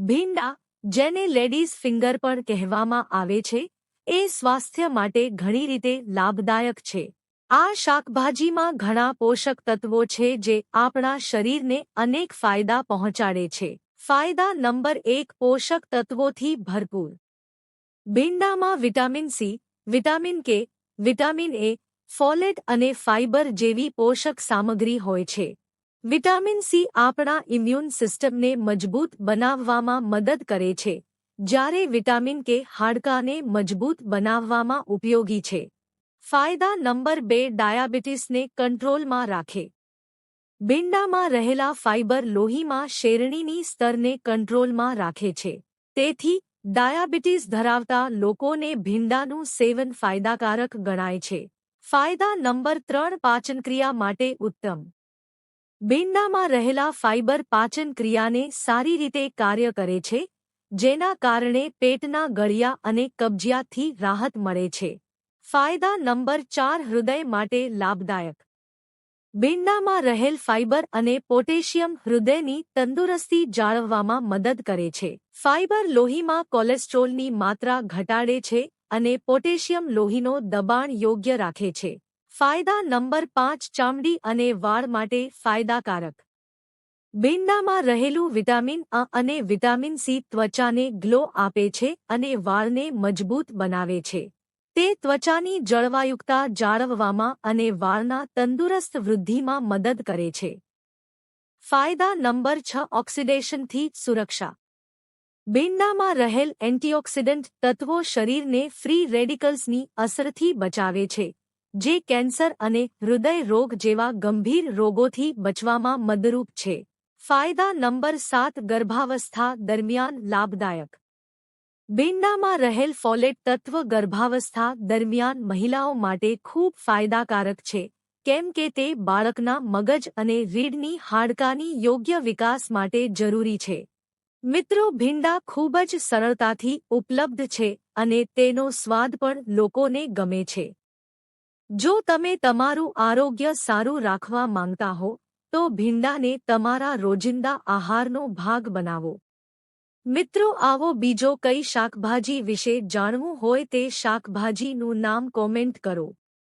ભીંડા, જેને ladies finger પણ કહેવામાં આવે છે, એ સ્વાસ્થ્ય માટે ઘણી રીતે લાભદાયક છે. આ શાકભાજીમાં ઘણા પોષક તત્વો છે જે આપણા શરીરને અનેક ફાયદા પહોંચાડે છે. ફાયદા નંબર એક, પોષક તત્વોથી ભરપૂર. ભીંડામાં vitamin C, vitamin K, vitamin A, folate અને ફાઇબર જેવી પોષક સામગ્રી હોય છે. વિટામિન સી આપણા ઇમ્યુન સિસ્ટમને મજબૂત બનાવવામાં મદદ કરે છે. જ્યારે વિટામિન કે હાડકાને મજબૂત બનાવવામાં ઉપયોગી છે. ફાયદા નંબર બે ડાયાબિટીસને કંટ્રોલમાં રાખે. ભીંડામાં રહેલા ફાઇબર લોહીમાં શેરણીની સ્તરને કંટ્રોલમાં રાખે છે. તેથી, ડાયાબિટીસ ધરાવતા લોકોને ભીંડાનું સેવન ફાયદાકારક ગણાય છે. ફાયદા નંબર ત્રણ પાચનક્રિયા માટે ઉત્તમ. ભીંડામાં રહેલા ફાઇબર પાચન ક્રિયાને સારી રીતે કાર્ય કરે છે, જેના કારણે પેટના ગળિયા અને કબજિયાતથી રાહત મળે છે. ફાયદા નંબર ચાર, હૃદય માટે લાભદાયક. ભીંડામાં રહેલ ફાઇબર અને પોટેશિયમ હૃદયની તંદુરસ્તી જાળવવામાં મદદ કરે છે. ફાઇબર લોહીમાં કોલેસ્ટ્રોલની માત્રા ઘટાડે છે અને પોટેશિયમ લોહીનો દબાણ યોગ્ય રાખે છે. ફાયદા નંબર પાંચ ચામડી અને વાળ માટે ફાયદાકારક. બેંડામાં રહેલું વિટામિન અ અને વિટામિન સી ત્વચાને ગ્લો આપે છે અને વાળને મજબૂત બનાવે છે. તે ત્વચાની જળવાયુક્તા જાળવવામાં અને વાળના તંદુરસ્ત વૃદ્ધિમાં મદદ કરે છે. ફાયદા નંબર છ ઓક્સિડેશનથી સુરક્ષા. બેંડામાં રહેલ એન્ટીઓક્સિડન્ટ તત્વો શરીરને ફ્રી રેડિકલ્સની અસરથી બચાવે છે. જે કેન્સર અને હૃદય રોગ જેવા ગંભીર રોગોથી બચવામાં મદરૂપ છે. ફાયદા નંબર સાત, ગર્ભાવસ્થા દરમિયાન લાભદાયક. ભીંડામાં રહેલ ફોલેટ તત્વ ગર્ભાવસ્થા દરમિયાન મહિલાઓ માટે ખૂબ ફાયદાકારક છે. કેમ કે તે બાળકના મગજ અને રીઢની હાડકાની યોગ્ય વિકાસ માટે જરૂરી છે. મિત્રો, ભીંડા ખૂબ જ સરળતાથી ઉપલબ્ધ છે અને તેનો સ્વાદ પણ લોકોને ગમે છે. જો તમે તમારું આરોગ્ય સારું રાખવા માંગતા હો, તો ભીંડાને તમારા રોજિંદા આહારનો ભાગ બનાવો. મિત્રો, આવો બીજો કઈ શાકભાજી વિશે જાણવું હોય તે શાકભાજીનું નામ કોમેન્ટ કરો.